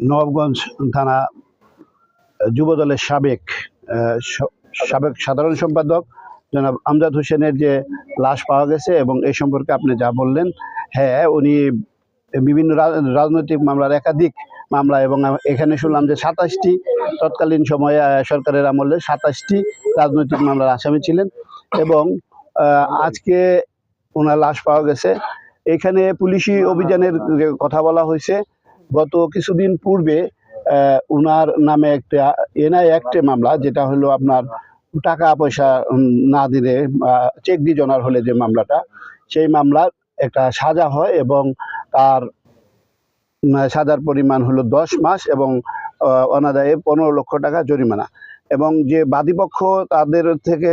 নবাবগঞ্জ থানা যুবদলের সাবেক সাবেক সাধারণ সম্পাদক জনাব আমজাদ হোসেনের যে লাশ পাওয়া গেছে এবং এই সম্পর্কে আপনি যা বললেন হ্যাঁ উনি বিভিন্ন রাজনৈতিক মামলার একাধিক মামলা এবং এখানে শুনলাম যে সাতাশটি তৎকালীন সময়ে সরকারের আমলে সাতাশটি রাজনৈতিক মামলার আসামি ছিলেন এবং আজকে ওনার লাশ পাওয়া গেছে। এখানে পুলিশি অভিযানের কথা বলা হয়েছে। গত কিছুদিন পূর্বে উনার নামে একটা এনআই অ্যাক্টে মামলা, যেটা হলো আপনার টাকা পয়সা না দিলে চেক দি জনার হলে যে মামলাটা, সেই মামলার একটা সাজা হয় এবং তার সাজার পরিমাণ হলো দশ মাস এবং অনাদায়ে পনেরো লক্ষ টাকা জরিমানা। এবং যে বাদীপক্ষ তাদের থেকে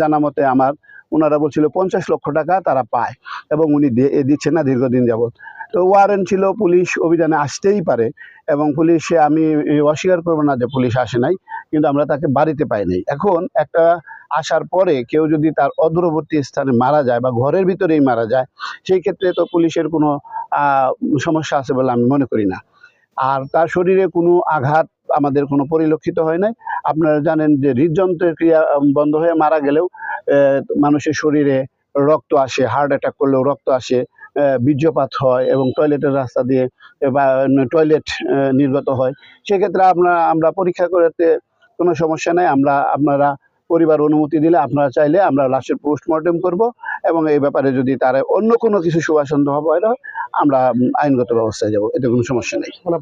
জানা মতে আমার ওনারা বলছিল পঞ্চাশ লক্ষ টাকা তারা পায় এবং উনি দে- দিচ্ছেন না দীর্ঘদিন যাবৎ। তো ওয়ারেন্ট ছিল, পুলিশ অভিযানে আসতেই পারে এবং পুলিশে আমি অস্বীকার করব না যে পুলিশ আসে নাই, কিন্তু আমরা তাকে বাড়িতে পাই নাই। এখন একটা আসার পরে কেউ যদি তার অদূরবর্তী স্থানে মারা যায় বা ঘরের ভিতরেই মারা যায়, সেই ক্ষেত্রে তো পুলিশের কোনো সমস্যা আছে বলে আমি মনে করি না। আর তার শরীরে কোনো আঘাত আমাদের কোনো পরিলক্ষিত হয় নাই। আপনারা জানেন যে হৃদযন্ত্রের ক্রিয়া বন্ধ হয়ে মারা গেলেও মানুষের শরীরে রক্ত আসে, হার্ট অ্যাটাক করলেও রক্ত আসে বীর্যপাত হয় এবং টয়লেটের রাস্তা দিয়ে বা টয়লেট নির্গত হয়। সেক্ষেত্রে আপনারা, আমরা পরীক্ষা করতে কোনো সমস্যা নেই, আমরা, আপনারা পরিবার অনুমতি দিলে আপনারা চাইলে আমরা লাশের পোস্টমর্টেম করব এবং এই ব্যাপারে যদি তার অন্য কোনো কিছু সুবাসন্দেহ হয় আমরা আইনগত ব্যবস্থায় যাব। এতে কোনো সমস্যা নেই। মানে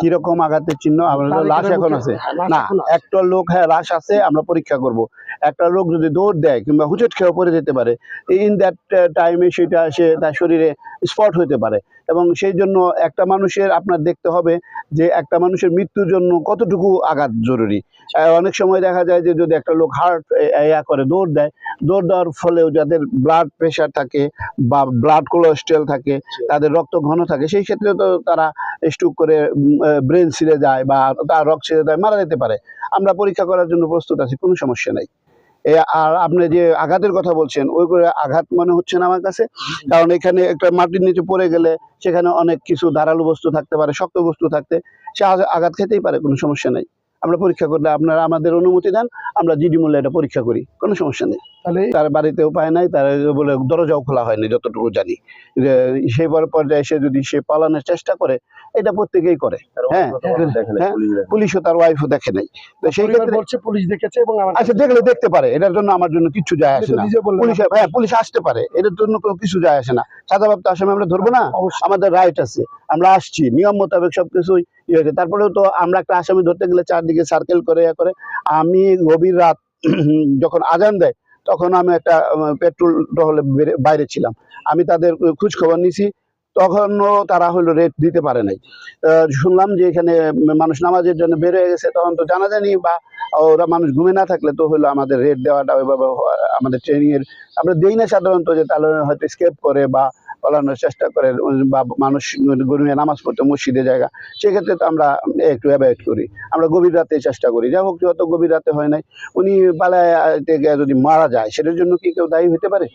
কীরকম আঘাতের চিহ্ন? আমাদের লাশ এখন আছে। না একটা লোক হ্যাঁ লাশ আছে আমরা পরীক্ষা করব। একটা লোক যদি দৌড় দেয় কিংবা হুচট খেয়ে পড়ে যেতে পারে ইন দ্যাট টাইমে সেটা সে তার শরীরে স্পট হতে পারে। এবং সেই জন্য একটা মানুষের আপনার দেখতে হবে যে একটা মানুষের মৃত্যুর জন্য কতটুকু আঘাত জরুরি। অনেক সময় দেখা যায় যে যদি একটা লোক হার্ট ইয়া করে দৌড় দেয়, দৌড় দেওয়ার ফলেও যাদের ব্লাড প্রেশার থাকে বা ব্লাড কোলেস্ট্রল থাকে, তাদের রক্ত ঘন থাকে, সেই ক্ষেত্রে তো তারা স্ট্রোক করে ব্রেন ছিঁড়ে যায় বা তার রক্ত ছিঁড়ে যায়, মারা যেতে পারে। আমরা পরীক্ষা করার জন্য প্রস্তুত আছি, কোনো সমস্যা নেই। আর আপনি যে আঘাতের কথা বলছেন, ওই করে আঘাত মনে হচ্ছে না আমার কাছে। কারণ এখানে একটা মাটির নিচে পড়ে গেলে সেখানে অনেক কিছু ধারালো বস্তু থাকতে পারে, শক্ত বস্তু থাকতে। সে আঘা- আঘাত খেতেই পারে, কোনো সমস্যা নেই। আমরা পরীক্ষা করলে আপনারা আমাদের অনুমতি দেন, আমরা জিডি মূল্যে এটা পরীক্ষা করি, কোনো সমস্যা নেই। তাহলে তার বাড়িতেও পায় নাই তার বলে দরজাও খোলা হয়নি যতটুকু জানি। যে সেই পর- পর্যায়ে সে যদি সে পালানোর চেষ্টা করে এটা প্রত্যেকেই করে। হ্যাঁ হ্যাঁ, পুলিশও তার ওয়াইফও দেখে নাই। তো সেই ক্ষেত্রে বলছে পুলিশ দেখেছে এবং আচ্ছা দেখলে দেখতে পারে এটার জন্য আমার জন্য কিছু যায় আসে না। পুলিশ হ্যাঁ পুলিশ আসতে পারে এটার জন্য কোনো কিছু যায় আসে না। সাদাপ্রাপ্ত আসামি আমরা ধরবো না আমাদের রাইট আছে আমরা আসছি নিয়ম মোতাবেক সবকিছুই ইয়ে হয়েছে। তারপরেও তো আমরা একটা আসামি ধরতে গেলে চারদিকে সার্কেল করে ইয়ে করে। আমি গভীর রাত যখন আজান দেয় তখন আমি একটা পেট্রোল টহলে বাইরে ছিলাম। আমি তাদের খোঁজখবর নিছি, তখনও তারা হলো রেট দিতে পারে নাই। শুনলাম যে এখানে মানুষ নামাজের জন্য বের হয়ে গেছে, তখন তো জানা জানি বা ওরা মানুষ ঘুমে না থাকলে তো হলো আমাদের রেট দেওয়াটা ওইভাবে আমাদের ট্রেনিংয়ের আমরা দেই না সাধারণত যে তাহলে হয়তো স্কেপ করে বা পালানোর চেষ্টা করে, বা মানুষ গরমে নামাজ পড়তে মসজিদে জায়গা, সেক্ষেত্রে তো আমরা একটু অ্যাভয়েড করি। আমরা গভীর রাতে চেষ্টা করি। যাই হোক, যত গভীর রাতে হয় নাই, উনি পালায় যদি মারা যায়, সেটার জন্য কি কেউ দায়ী হতে পারে?